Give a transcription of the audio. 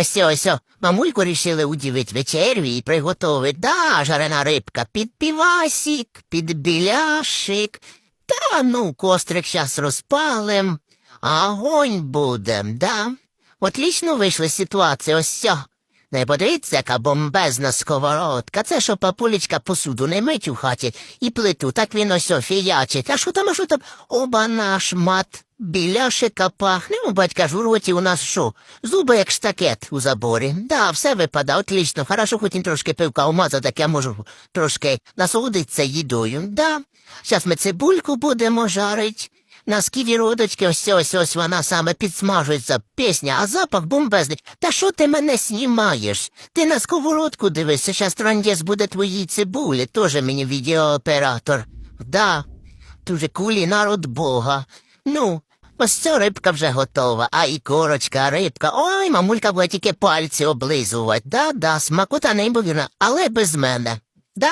Ось ось, мамульку рішили удивити вечерю і приготовити. Да, жарена рибка під півасік, під біляшик. Та ну, кострик щас розпалим, а огонь будем, да? Отлічно вийшла ситуація, ось ця. Не подивіться, яка бомбезна сковородка. Це що папулечка посуду не мить у хаті і плиту, так він ось фіячить. А що там, а що там? Оба наш мат. Біляшика пахне, у батька ж у роті у нас що? Зуби як штакет у заборі. Да, все випада, отлично. Хорошо, хоч він трошки пивка умазав, так я можу трошки насолодитися їдою. Да. Щас ми цибульку будемо жарить. На сківі родочки, ось ось ось вона саме підсмажується, пісня, а запах бомбезний. Та що ти мене знімаєш? Ти на сковородку дивишся, щас трандєс буде твоїй цибулі, теж мені відеооператор. Да, дуже кулінар от Бога. Ну, ось ця рибка вже готова, а і корочка, рибка. Ой, мамулька буде тільки пальці облизувати. Да, да, смакота неймовірна, але без мене. Да?